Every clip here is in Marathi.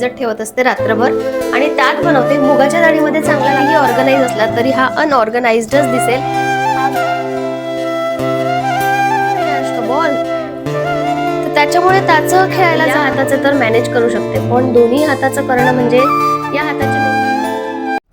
भिजत ठेवत असते रात्रभर. आणि त्यात बनवते मुगाच्या डाळीमध्ये चांगला काही ऑर्गनाईज असला तरी हा अनऑर्गनाइज्डच दिसेल. बॉल तर त्याच्यामुळे त्याचं खेळायला हाताचं तर मॅनेज करू शकते. पण दोन्ही हाताचं करणं म्हणजे या हाताच्या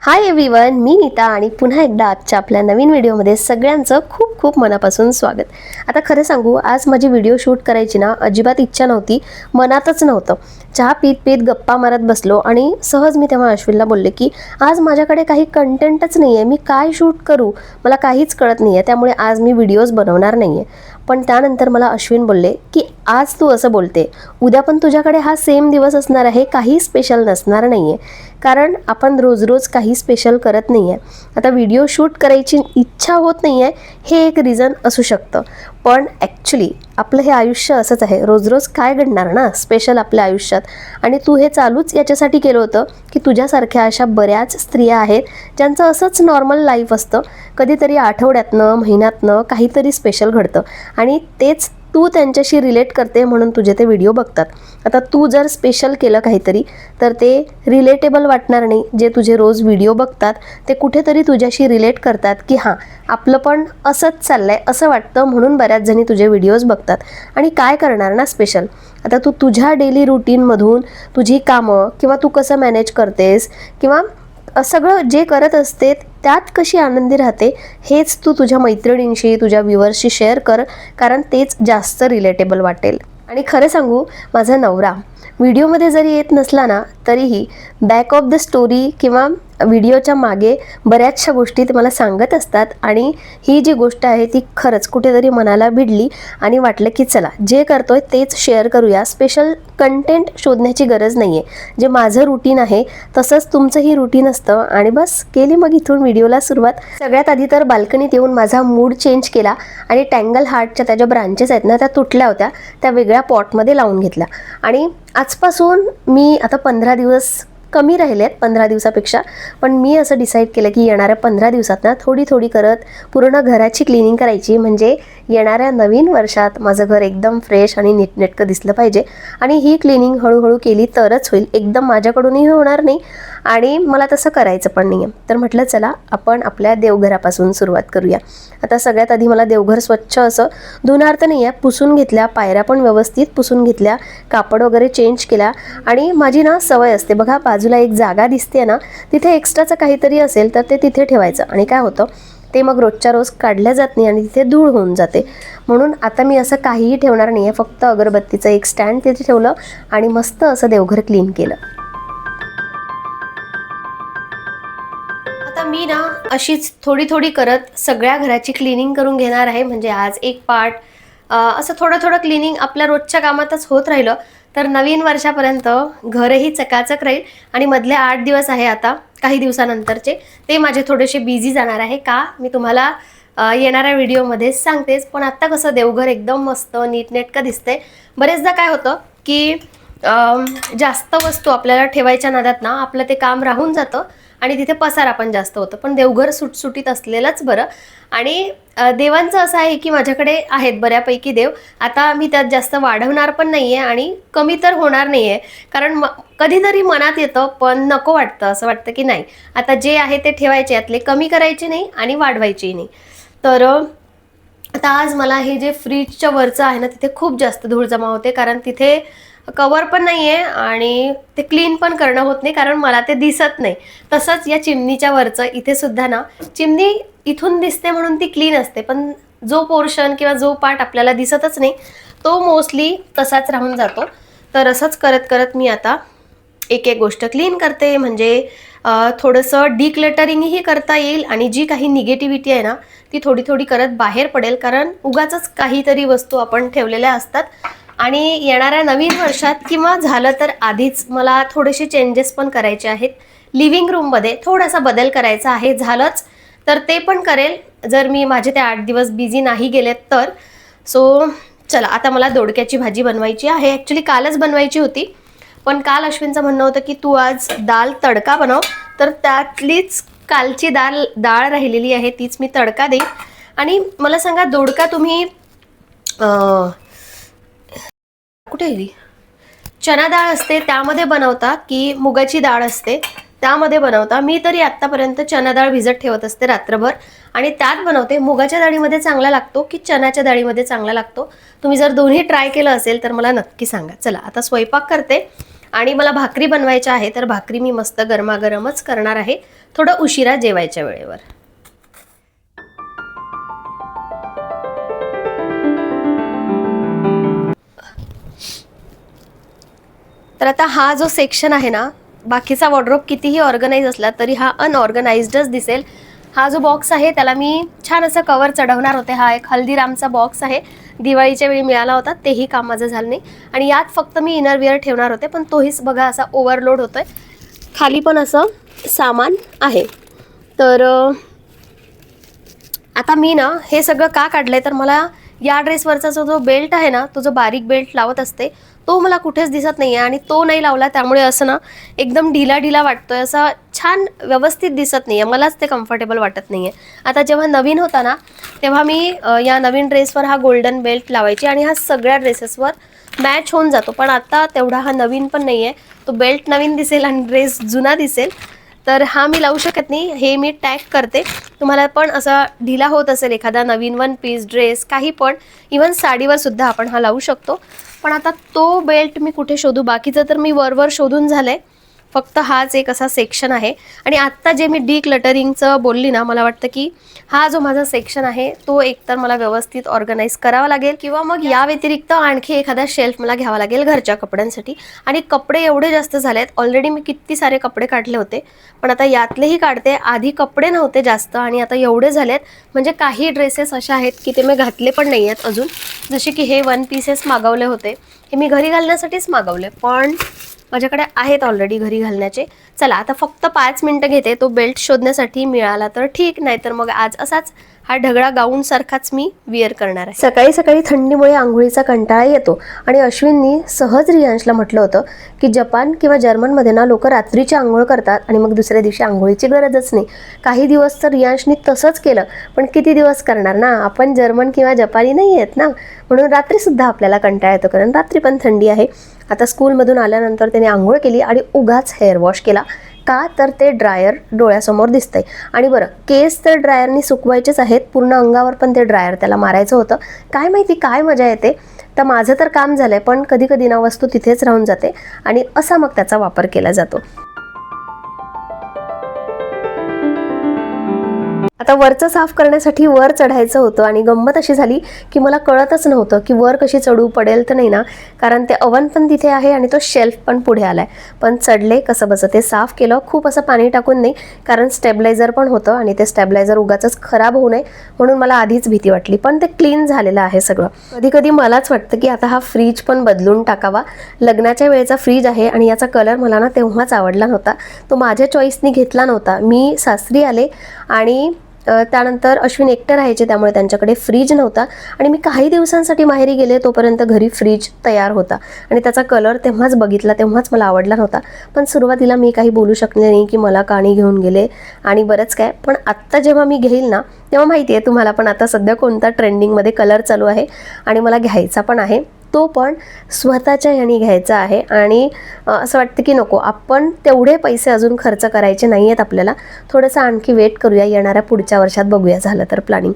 हाय एव्हरीवन मी नीता आणि पुन्हा एकदा आजच्या आपल्या नवीन व्हिडिओमध्ये सगळ्यांचं खूप खूप मनापासून स्वागत. आता खरं सांगू आज माझी व्हिडिओ शूट करायची ना अजिबात इच्छा नव्हती मनातच नव्हतं. चहा पीत पीत गप्पा मारत बसलो आणि सहज मी तेव्हा अश्विनला बोलले की आज माझ्याकडे काही कंटेंटच नाही आहे मी काय शूट करू? मला काहीच कळत नाही आहे त्यामुळे आज मी व्हिडिओज बनवणार नाही आहे पण त्यानंतर मला अश्विन बोलले की आज तू असं बोलते. उद्या पण तुझ्याकडे हा सेम दिवस असणार आहे काही स्पेशल नसणार नाही आहे कारण आपण रोज रोज काही स्पेशल करत नाही आहे आता व्हिडिओ शूट करायची इच्छा होत नाही आहे हे एक रिझन असू शकतं. पण ॲक्च्युली आपलं हे आयुष्य असंच आहे. रोज रोज काय घडणार ना? स्पेशल आपल्या आयुष्यात. आणि तू हे चालूच याच्यासाठी केलं होतं की तुझ्यासारख्या अशा बऱ्याच स्त्रिया आहेत ज्यांचं असंच नॉर्मल लाईफ असतं. कधीतरी आठवड्यातनं महिन्यातनं काहीतरी स्पेशल घडतं. आणि तेच तू त्यांच्याशी रिलेट करते म्हणून तुझे ते व्हिडिओ बघतात. आता तू जर स्पेशल केलं काहीतरी तर ते रिलेटेबल वाटणार नाही. जे तुझे रोज व्हिडिओ बघतात ते कुठेतरी तुझ्याशी रिलेट करतात की हां आपलं पण असंच चाललं आहे असं वाटतं म्हणून बऱ्याच जणी तुझे व्हिडिओज बघतात. आणि काय करणार ना स्पेशल आता तू तुझ्या डेली रुटीनमधून तुझी कामं किंवा तू कसं मॅनेज करतेस किंवा सगळं जे करत असते त्यात कशी आनंदी राहते हेच तू तुझ्या मैत्रिणींशी तुझ्या व्ह्युअर्सशी शेअर कर कारण तेच जास्त रिलेटेबल वाटेल. आणि खरं सांगू माझा नवरा. व्हिडिओमध्ये जरी येत नसला ना तरीही बॅक ऑफ द स्टोरी किंवा व्हिडिओच्या मागे बऱ्याचशा गोष्टी ते मला सांगत असतात आणि ही जी गोष्ट आहे ती खरंच कुठेतरी मनाला भिडली आणि वाटलं की चला जे करतोय तेच शेअर करूया. स्पेशल कंटेंट शोधण्याची गरज नाही आहे जे माझं रुटीन आहे तसंच तुमचंही रुटीन असतं आणि बस केली मग इथून व्हिडिओला सुरुवात. सगळ्यात आधी तर बाल्कनीत येऊन माझा मूड चेंज केला आणि टँगल हार्टच्या त्या ज्या ब्रांचेस आहेत ना त्या तुटल्या होत्या. त्या वेगळ्या पॉटमध्ये लावून घेतल्या. आणि आजपासून मी आता पंधरा दिवस कमी राहिले आहेत पंधरा दिवसापेक्षा. पण मी असं डिसाईड केलं की येणाऱ्या पंधरा दिवसात ना थोडी थोडी करत पूर्ण घराची क्लिनिंग करायची. म्हणजे येणाऱ्या नवीन वर्षात माझं घर एकदम फ्रेश आणि नीटनेटकं दिसलं पाहिजे. आणि ही क्लिनिंग हळूहळू केली तरच होईल. एकदम माझ्याकडूनही होणार नाही आणि मला तसं करायचं पण नाही आहे तर म्हटलं चला आपण आपल्या देवघरापासून सुरुवात करूया. आता सगळ्यात आधी मला देवघर स्वच्छ असं धुणार तर नाही आहे पुसून घेतल्या पायऱ्या पण व्यवस्थित पुसून घेतल्या कापड वगैरे चेंज केल्या आणि माझी ना सवय असते. बघा बाजूला एक जागा दिसते ना तिथे एक्स्ट्राचं काहीतरी असेल तर ते तिथे ठेवायचं आणि काय होतं? ते मग रोजच्या रोज काढल्या जात नाही आणि तिथे धूळ होऊन जाते. म्हणून आता मी असं काहीही ठेवणार नाही आहे फक्त अगरबत्तीचं एक स्टँड तिथे ठेवलं आणि मस्त असं देवघर क्लीन केलं. आता मी ना अशीच थोडी थोडी करत सगळ्या घराची क्लिनिंग करून घेणार आहे. म्हणजे आज एक पार्ट असं थोडं थोडं क्लिनिंग आपल्या रोजच्या कामातच होत राहिलं. तर नवीन वर्षापर्यंत घरही चकाचक राहील. आणि मधले आठ दिवस आहे आता काही दिवसानंतरचे. ते माझे थोडेसे बिझी जाणार आहे. का? मी तुम्हाला येणाऱ्या व्हिडिओमध्ये सांगतेच. पण आत्ता कसं देवघर एकदम मस्त नीटनेटकं दिसतंय. बरेचदा काय होतं की जास्त वस्तू आपल्याला ठेवायच्या नादात ना आपलं ते काम राहून जातं. आणि तिथे पसारा पण जास्त होतं. पण देवघर सुटसुटीत असलेलंच बरं. आणि देवांचं असं आहे की माझ्याकडे आहेत बऱ्यापैकी देव. आता मी त्यात जास्त वाढवणार पण नाही आहे आणि कमी तर होणार नाही आहे कारण म कधीतरी मनात येतं पण नको वाटतं असं वाटतं की नाही. आता जे आहे ते ठेवायचे यातले कमी करायचे नाही आणि वाढवायचेही नाही. तर आता आज मला हे जे फ्रीजच्या वरचं आहे ना तिथे खूप जास्त धूळ जमा होते. कारण तिथे कवर पण नाही आहे आणि ते क्लीन पण करणं होत नाही कारण मला ते दिसत नाही. तसंच या चिमणीच्या वरचं इथे सुद्धा ना चिमणी इथून दिसते म्हणून ती क्लीन असते पण जो पोर्शन किंवा जो पार्ट आपल्याला दिसतच नाही तो मोस्टली तसाच राहून जातो. तर असंच करत करत मी आता एक एक गोष्ट क्लीन करते म्हणजे थोडंसं डिक्लटरिंगही करता येईल आणि जी काही निगेटिव्हिटी आहे ना ती थोडी थोडी करत बाहेर पडेल कारण उगाच काहीतरी वस्तू आपण ठेवलेल्या असतात. आणि येणाऱ्या नवीन वर्षात किंवा झालं तर आधीच मला थोडेसे चेंजेस पण करायचे आहेत. लिव्हिंग रूममध्ये थोडासा बदल करायचा आहे. झालंच तर ते पण करेल. जर मी माझे ते आठ दिवस बिझी नाही गेलेत तर. सो चला आता मला दोडक्याची भाजी बनवायची आहे. ॲक्च्युली कालच बनवायची होती. पण काल अश्विनचं म्हणणं होतं की तू आज दाल तडका बनव. तर त्यातलीच कालची दाल डाळ राहिलेली आहे. तीच मी तडका देईन. आणि मला सांगा दोडका तुम्ही कुठे गेली? चना डाळ असते त्यामध्ये बनवता की मुगाची डाळ असते त्यामध्ये बनवता मी तरी आत्तापर्यंत चना डाळ भिजत ठेवत असते रात्रभर. आणि त्यात बनवते मुगाच्या डाळीमध्ये चांगला लागतो की चण्याच्या डाळीमध्ये चांगला लागतो? तुम्ही जर दोन्ही ट्राय केलं असेल तर मला नक्की सांगा. चला आता स्वयंपाक करते. आणि मला भाकरी बनवायच्या आहे तर भाकरी मी मस्त गरमागरमच करणार आहे. थोडं उशिरा जेवायच्या वेळेवर. तर आता हा जो सेक्शन आहे ना बाकीचा वॉर्ड्रोप कितीही ऑर्गनाईज असला तरी हा अनऑर्गनाइज्डच दिसेल. हा जो बॉक्स आहे त्याला मी छान असं कवर चढवणार होते. हा एक हल्दीरामचा बॉक्स आहे. दिवाळीच्या वेळी मिळाला होता तेही काम माझं झालं नाही. आणि यात फक्त मी इनरवेअर ठेवणार होते पण तोहीच बघा असा ओव्हरलोड होतोय. खाली पण असं सामान आहे. तर आता मी ना हे सगळं का काढलंय? तर मला या ड्रेसवरचा जो जो बेल्ट आहे ना तो जो बारीक बेल्ट लावत असते तो मला कुठेच दिसत नाही आहे आणि तो नाही लावला त्यामुळे असं ना एकदम ढिला ढिला वाटतोय. असा छान व्यवस्थित दिसत नाही आहे मलाच ते कम्फर्टेबल वाटत नाही आहे आता जेव्हा नवीन होता ना तेव्हा मी या नवीन ड्रेसवर हा गोल्डन बेल्ट लावायची आणि हा सगळ्या ड्रेसेसवर मॅच होऊन जातो. पण आता तेवढा हा नवीन पण नाही आहे तो बेल्ट नवीन दिसेल आणि ड्रेस जुना दिसेल. तर हा मी लावू शकत नाही हे मी टॅग करते. तुम्हाला पण असा ढिला होत असेल एखादा नवीन वन पीस ड्रेस काही पण इवन साडीवर सुद्धा आपण हा लावू शकतो. पण आता तो बेल्ट मी कुठे शोधू? बाकीचं तर मी वरवर शोधून झालं आहे फक्त हाच एक असा सेक्शन आहे. आणि आत्ता जे मी डी क्लटरिंगचं बोलली ना मला वाटतं की हा जो माझा सेक्शन आहे तो एकतर मला व्यवस्थित ऑर्गनाईज करावा लागेल किंवा मग या व्यतिरिक्त आणखी एखादा शेल्फ मला घ्यावा लागेल घरच्या कपड्यांसाठी. आणि कपडे एवढे जास्त झाले आहेत ऑलरेडी मी किती सारे कपडे काढले होते पण आता यातलेही काढते आधी कपडे नव्हते जास्त आणि आता एवढे झाले आहेत म्हणजे काही ड्रेसेस असे आहेत की ते मी घातले पण नाही आहेत अजून. जसे की हे वन पीसेस मागवले होते. हे मी घरी घालण्यासाठीच मागवले पण माझ्याकडे आहेत ऑलरेडी घरी घालण्याचे. चला आता फक्त पाच मिनटं घेते. तो बेल्ट शोधण्यासाठी मिळाला तर ठीक नाही तर मग आज असाच हा ढगळा गाऊन सारखाच मी विअर करणार आहे. सकाळी सकाळी थंडीमुळे आंघोळीचा कंटाळा येतो. आणि अश्विननी सहज रियांशला म्हटलं होतं की जपान किंवा जर्मनमध्ये ना लोक रात्रीची आंघोळ करतात आणि मग दुसऱ्या दिवशी आंघोळीची गरजच नाही. काही दिवस तर रियांशनी तसंच केलं पण किती दिवस करणार ना? आपण जर्मन किंवा जपानी नाही आहेत ना? म्हणून रात्रीसुद्धा आपल्याला कंटाळा येतो कारण रात्री पण थंडी आहे. आता स्कूलमधून आल्यानंतर त्याने आंघोळ केली आणि उगाच हेअर वॉश केला. का? तर ते ड्रायर डोळ्यासमोर दिसतंय. आणि बरं केस तर ड्रायरनी सुकवायचेच आहेत. पूर्ण अंगावर पण ते ड्रायर त्याला मारायचं होतं. काय माहिती काय मजा येते? तर माझं तर काम झालंय पण कधी कधी ना वस्तू तिथेच राहून जाते आणि असा मग त्याचा वापर केला जातो. आता वरचं साफ करण्यासाठी वर चढायचं होतं आणि गंमत अशी झाली की मला कळतच नव्हतं की वर कशी चढू पडेल तर नाही ना. कारण ते अवन पण तिथे आहे आणि तो शेल्फ पण पुढे आलाय. पण चढले कसं बसं ते साफ केलं खूप असं पाणी टाकून नाही कारण स्टेबलायझर पण होतं आणि ते स्टेबलायझर उगाच खराब होऊ नये म्हणून मला आधीच भीती वाटली. पण ते क्लीन झालेलं आहे सगळं. कधी कधी मलाच वाटतं की आता हा फ्रीज पण बदलून टाकावा. लग्नाच्या वेळेचा फ्रीज आहे आणि याचा कलर मला ना तेव्हाच आवडला नव्हता. तो माझ्या चॉईसनी घेतला नव्हता. मी सासरी आले आणि त्यानंतर अश्विन एकटे राहायचे त्यामुळे त्यांच्याकडे फ्रीज नव्हता. आणि मी काही दिवसांसाठी माहेरी गेले तोपर्यंत घरी फ्रीज तयार होता. आणि त्याचा कलर तेव्हाच बघितला तेव्हाच मला आवडला नव्हता. पण सुरुवातीला मी काही बोलू शकले नाही की मला काणी घेऊन गेले आणि बरंच काय. पण आत्ता जेव्हा मी घेईल ना तेव्हा माहिती आहे तुम्हाला पण आता सध्या कोणता ट्रेंडिंगमध्ये कलर चालू आहे आणि मला घ्यायचा पण आहे. तो पण स्वतःच्या ह्यानी घ्यायचा आहे. आणि असं वाटतं की नको आपण तेवढे पैसे अजून खर्च करायचे नाही आहेत आपल्याला. थोडंसं आणखी वेट करूया येणाऱ्या पुढच्या वर्षात बघूया झालं तर प्लॅनिंग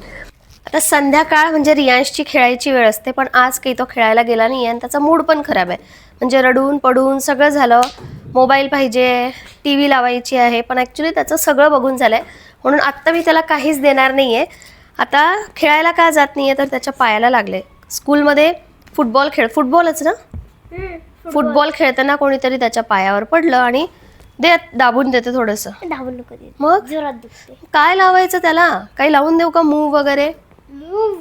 आता संध्याकाळ म्हणजे रियांशची खेळायची वेळ असते पण आज काही तो खेळायला गेला नाही आणि त्याचा मूड पण खराब आहे. म्हणजे रडून पडून सगळं झालं. मोबाईल पाहिजे टी व्ही लावायची आहे पण ॲक्च्युली त्याचं सगळं बघून झालं आहे म्हणून आत्ता मी त्याला काहीच देणार नाही आहे आता खेळायला का जात नाही आहे तर त्याच्या पायाला लागले. स्कूलमध्ये फुटबॉल खेळ फुटबॉलच ना? फुटबॉल. खेळताना कोणीतरी त्याच्या पायावर पडलं आणि दे दाबून देते थोडंसं. धावून नको मग? जोरात दुखते काय लावायचं त्याला? काही लावून देऊ का मूव वगैरे? मूव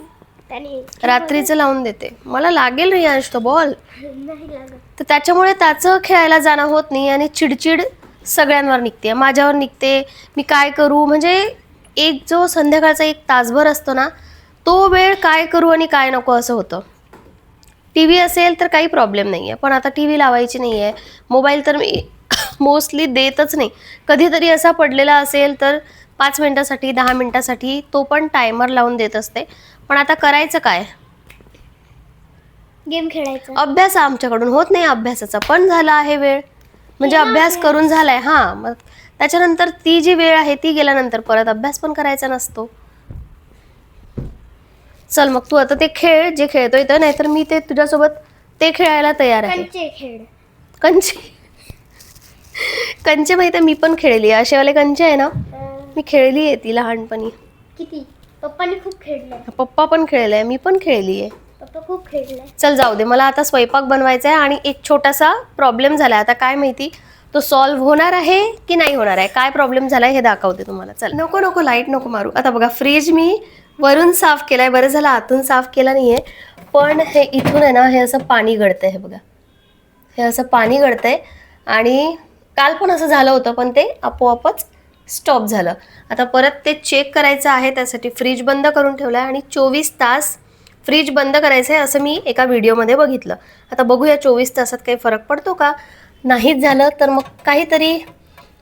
त्याने रात्रीचं लावून देते. मला लागेल रियांश तो बॉल नाही लागत. तर त्याच्यामुळे त्याचं खेळायला जाणं होत नाही आणि चिडचिड सगळ्यांवर निघते. माझ्यावर निघते. मी काय करू? म्हणजे एक जो संध्याकाळचा एक तासभर असतो ना तो वेळ काय करू आणि काय नको असं होतं. टी व्ही असेल तर काही प्रॉब्लेम नाही आहे पण आता टी व्ही लावायची नाही आहे मोबाईल तर मी मोस्टली देतच नाही. कधीतरी असा पडलेला असेल तर पाच मिनटासाठी दहा मिनटासाठी तो पण टायमर लावून देत असते. पण आता करायचं काय? गेम खेळायचा. अभ्यास आमच्याकडून होत नाही अभ्यासाचा. पण झाला आहे वेळ. म्हणजे अभ्यास करून झालाय. हा मग त्याच्यानंतर ती जी वेळ आहे ती गेल्यानंतर परत अभ्यास पण करायचा नसतो. चल मग तू आता ते खेळ जे खेळतोय तर नाहीतर मी ते तुझ्यासोबत ते खेळायला तयार आहे. कंचे खेळ. कंचे. कंचे माहिती आहे मी पण खेळली आहे. असेवाले कंचे आहे ना? अं, मी खेळली आहे ती लहानपणी. किती? पप्पाने खूप खेळलंय पप्पा पण खेळलाय मी पण खेळली आहे. पप्पा खूप खेळलाय चल जाऊ दे मला आता स्वयंपाक बनवायचा आहे आणि एक छोटासा प्रॉब्लेम झाला आता काय माहिती? तो सॉल्व्ह होणार आहे की नाही होणार आहे? काय प्रॉब्लेम झाला हे दाखवते तुम्हाला. चल. नको नको लाइट नको मारू. आता बघा फ्रीज मी वरून साफ केलाय. बरं झालं आतून साफ केला नाहीये. पण हे इथून आहे ना हे असं पाणी गळतंय हे बघा. हे असं पाणी गळतंय. आणि काल पण असं झालं होतं पण ते आपोआपच स्टॉप झालं. आता परत ते चेक करायचं आहे त्यासाठी फ्रीज बंद करून ठेवलं आहे आणि चोवीस तास फ्रीज बंद करायचं आहे असं मी एका व्हिडिओमध्ये बघितलं. आता बघूया चोवीस तासात काही फरक पडतो का? नाहीच झालं तर मग काहीतरी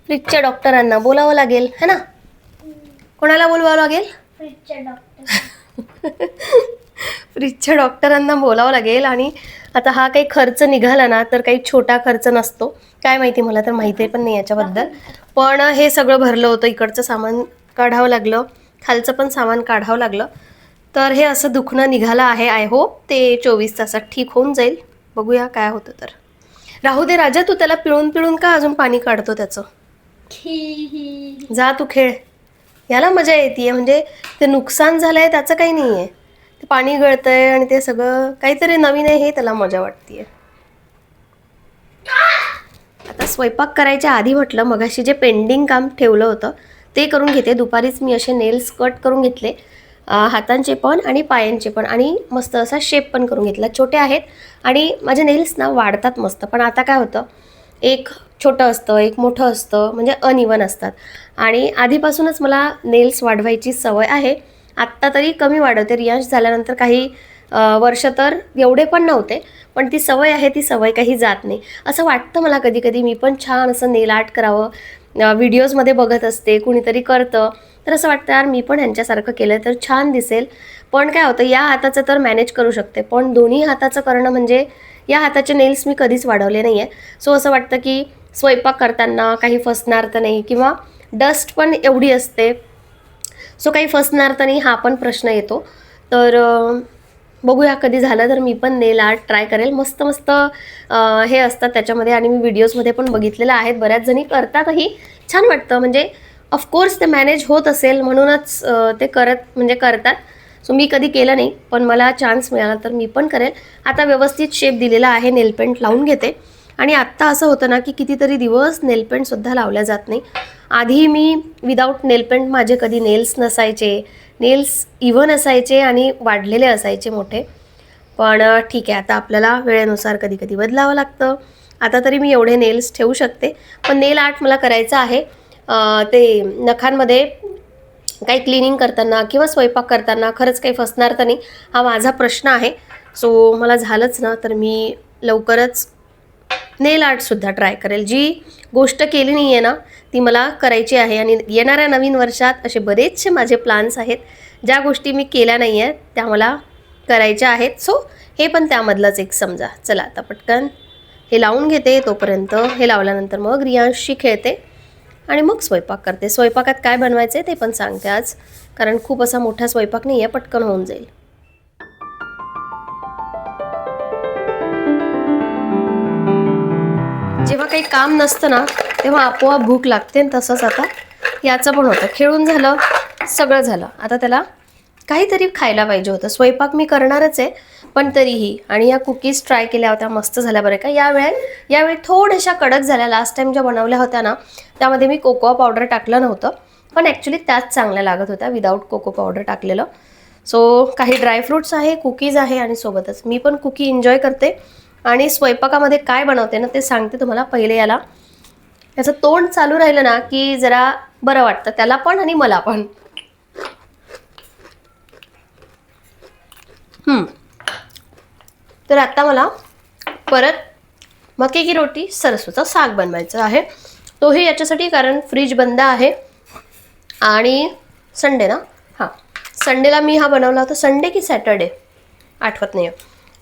फ्रीजच्या डॉक्टरांना बोलावं लागेल है ना? कोणाला बोलवावं लागेल? फ्रीजच्या डॉक्टर. फ्रीजच्या डॉक्टरांना बोलावं लागेल आणि आता हा काही खर्च निघाला ना तर काही छोटा खर्च नसतो. काय माहिती मला तर माहिती पण नाही याच्याबद्दल. पण हे सगळं भरलं होतं इकडचं सामान काढावं लागलं खालचं पण सामान काढावं लागलं. तर हे असं दुखणं निघालं आहे आय होप ते चोवीस तासात ठीक होऊन जाईल. बघूया काय होतं तर. राहू दे राजा तू त्याला पिळून पिळून का अजून पाणी काढतो त्याचं? जा तू खेळ. याला मजा येते म्हणजे ते नुकसान झालंय त्याचं काही नाही आहे ते पाणी गळतंय आणि ते सगळं काहीतरी नवीन आहे हे त्याला मजा वाटतेय. आता स्वयंपाक करायच्या आधी म्हटलं मगाशी जे पेंडिंग काम ठेवलं होतं ते करून घेते. दुपारीच मी असे नेल्स कट करून घेतले. हातांचे पण आणि पायांचे पण. आणि मस्त असा शेप पण करून घेतला. छोटे आहेत आणि माझे नेल्स ना वाढतात मस्त. पण आता काय होतं एक छोटं असतं एक मोठं असतं म्हणजे अनइवन असतात. आणि आधीपासूनच मला नेल्स वाढवायची सवय आहे. आत्ता तरी कमी वाढवते. रियांश झाल्यानंतर काही वर्ष तर एवढे पण नव्हते. पण ती सवय आहे ती सवय काही जात नाही. असं वाटतं मला कधी कधी मी पण छान असं नेल आर्ट करावं. व्हिडिओजमध्ये बघत असते कुणीतरी करतं. तर असं वाटतं यार मी पण यांच्यासारखं केलं तर छान दिसेल. पण काय होतं या हाताचं तर मॅनेज करू शकते. पण दोन्ही हाताचं करणं म्हणजे या हाताचे नेल्स मी कधीच वाढवले नाही आहे सो असं वाटतं की स्वयंपाक करताना काही फसणार तर नाही किंवा डस्ट पण एवढी असते. सो काही फसणार तर नाही हा पण प्रश्न येतो. तर बघूया कधी झालं तर मी पण नेल आर्ट ट्राय करेल. मस्त मस्त हे असतात त्याच्यामध्ये आणि मी व्हिडिओजमध्ये पण बघितलेलं आहेत. बऱ्याच जणी करतातही. छान वाटतं. म्हणजे ऑफकोर्स ते मॅनेज होत असेल म्हणूनच ते करत म्हणजे करतात. सो मी कधी केलं नाही पण मला चान्स मिळाला तर मी पण करेल. आता व्यवस्थित शेप दिलेला आहे नेलपेंट लावून घेते. आणि आत्ता असं होतं ना की कितीतरी दिवस नेलपेंटसुद्धा लावल्या जात नाही. आधी मी विदाऊट नेलपेंट माझे कधी नेल्स नसायचे. नेल्स इव्हन असायचे आणि वाढलेले असायचे मोठे. पण ठीक आहे आता आपल्याला वेळेनुसार कधी कधी बदलावं लागतं. आता तरी मी एवढे नेल्स ठेवू शकते. पण नेल आर्ट मला करायचं आहे. ते नखांमध्ये काही क्लिनिंग करताना किंवा स्वयंपाक करताना खरंच काही फसणार तर नाही. हा माझा प्रश्न आहे. सो मला झालंच ना तर मी लवकरच नेल आर्टसुद्धा ट्राय करेल. जी गोष्ट केली नाही आहे ना ती मला करायची आहे. आणि येणाऱ्या नवीन वर्षात असे बरेचसे माझे प्लान्स आहेत. ज्या गोष्टी मी केल्या नाही आहेत त्या मला करायच्या आहेत. सो हे पण त्यामधलंच एक समजा. चला आता पटकन हे लावून घेते तोपर्यंत. हे लावल्यानंतर मग रियांशशी खेळते. आणि मग स्वयंपाक करते. स्वयंपाकात काय बनवायचं आहे ते पण सांगते आज. कारण खूप असा मोठा स्वयंपाक नाही आहे पटकन होऊन जाईल. जेव्हा काही काम नसतं ना तेव्हा आपोआप भूक लागते तसंच आता याचं पण होतं. खेळून झालं सगळं झालं. आता त्याला काहीतरी खायला पाहिजे होतं. स्वयंपाक मी करणारच आहे पण तरीही. आणि या कुकीज ट्राय केल्या होत्या मस्त झाल्या बरं का. यावेळे यावेळी थोड्याशा कडक झाल्या. लास्ट टाइम ज्या बनवल्या होत्या ना त्यामध्ये मी कोकोआ पावडर टाकलं नव्हतं. पण ॲक्च्युली त्याच चांगल्या लागत होत्या विदाऊट कोको पावडर टाकलेलं. सो काही ड्रायफ्रुट्स आहे कुकीज आहे आणि सोबतच. मी पण कुकी एन्जॉय करते. आणि स्वयंपाकामध्ये काय बनवते ना ते सांगते तुम्हाला. पहिले याला याचं तोंड चालू राहिलं ना की जरा बरं वाटतं. त्याला पण आणि मला पण. तर आता मला परत मके की रोटी सरसूचं साग बनवायचं आहे. तोही याच्यासाठी कारण फ्रीज बंद आहे. आणि संडे ना? हां. संडेला मी हा बनवला होता. संडे की सॅटर्डे आठवत नाही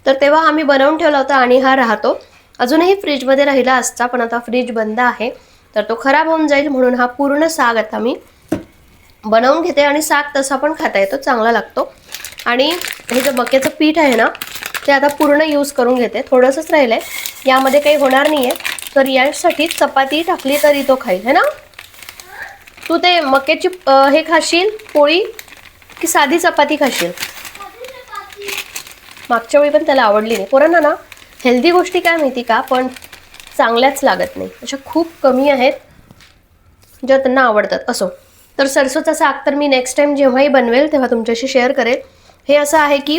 तर तेव्हा आम्ही बनवून ठेवला होता आणि हा राहतो. अजूनही फ्रीजमध्ये राहिला असता पण आता फ्रीज बंद आहे. तर तो खराब होऊन जाईल म्हणून हा पूर्ण साग आता मी बनवून घेते आणि साग तसा पण खाता येतो चांगला लागतो. आणि हे जे मक्याचं पीठ आहे ना ते आता पूर्ण यूज करून घेते. थोडंसंच राहिलं आहे यामध्ये काही होणार नाही आहे तर यासाठी चपाती टाकली तरी तो खाईल है ना? तू ते मक्याची हे खाशील पोळी की साधी चपाती खाशील? मागच्या वेळी पण त्याला आवडली नाही. पोरांना ना हेल्दी गोष्टी काय माहिती का पण चांगल्याच लागत नाही. अशा खूप कमी आहेत ज्या त्यांना आवडतात. असो. तर सरसोचा साग तर मी नेक्स्ट टाइम जेव्हाही बनवेल तेव्हा तुमच्याशी शेअर करेल. हे असं आहे की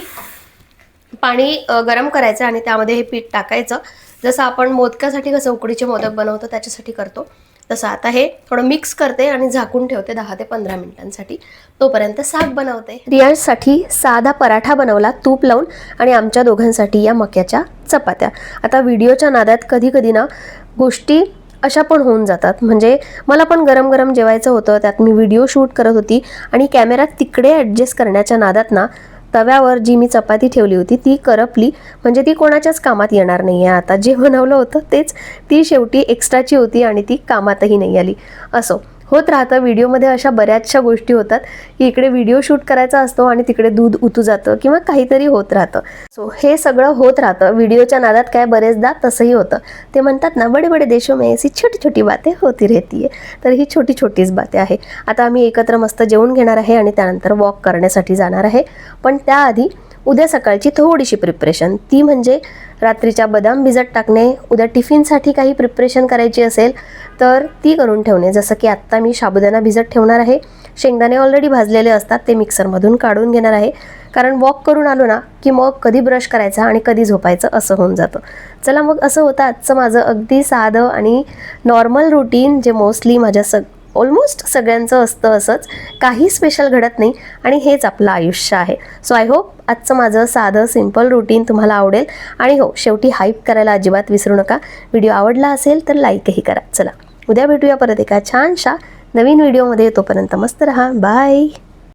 पाणी गरम करायचं आणि त्यामध्ये हे पीठ टाकायचं. जसं आपण मोदकासाठी कसं उकडीचे मोदक बनवतो त्याच्यासाठी करतो. तसं आता हे थोडं मिक्स करते आणि झाकून ठेवते दहा ते पंधरा मिनिटांसाठी. तोपर्यंत साग बनवते. रियांशसाठी साधा पराठा बनवला तूप लावून आणि आमच्या दोघांसाठी या मक्याच्या चपात्या. आता व्हिडिओच्या नादात कधी कधी ना गोष्टी अशा पण होऊन जातात. म्हणजे मला पण गरम गरम जेवायचं होतं त्यात मी व्हिडिओ शूट करत होती आणि कॅमेरा तिकडे ॲडजस्ट करण्याच्या नादात ना तव्यावर जी मी चपाती ठेवली होती ती करपली. म्हणजे ती कोणाच्याच कामात येणार नाही आहे आता जे बनवलं होतं तेच. ती शेवटी एक्स्ट्राची होती आणि ती कामातही नाही आली. असो. होत राहतं. व्हिडिओमध्ये अशा बऱ्याचशा गोष्टी होतात की इकडे व्हिडिओ शूट करायचा असतो आणि तिकडे दूध उतू जातं किंवा काहीतरी होत राहतं. सो हे सगळं होत राहतं. व्हिडिओच्या नादात काय बरेचदा तसंही होतं. ते म्हणतात ना बडे बडे देशो में ऐसी छोटी छोटी बातें होती रहती है. तर ही छोटी छोटीच बाते आहे. आता आम्ही एकत्र मस्त जेवून घेणार आहे आणि त्यानंतर वॉक करण्यासाठी जाणार आहे. पण त्याआधी उद्या सकाळची थोडीशी प्रिपरेशन ती म्हणजे रात्रीच्या बदाम भिजत टाकणे उद्या टिफिनसाठी काही प्रिपरेशन करायची असेल तर ती करून ठेवणे. जसं की आत्ता मी साबुदाणा भिजत ठेवणार आहे. शेंगदाणे ऑलरेडी भाजलेले असतात ते मिक्सरमधून काढून घेणार आहे. कारण वॉक करून आलो ना की मग कधी ब्रश करायचा आणि कधी झोपायचं असं होऊन जातं. चला मग असं होतं आजचं माझं अगदी साधं आणि नॉर्मल रुटीन जे मोस्टली माझ्या सग ऑलमोस्ट सगळ्यांचं असतं असंच. काही स्पेशल घडत नाही आणि हेच आपलं आयुष्य आहे. सो आय होप आजचं माझं साधं सिंपल रुटीन तुम्हाला आवडेल. आणि हो शेवटी हाईप करायला अजिबात विसरू नका. व्हिडिओ आवडला असेल तर लाईकही करा. चला उद्या भेटूया परत एका छानशा नवीन व्हिडिओमध्ये तोपर्यंत मस्त रहा. बाय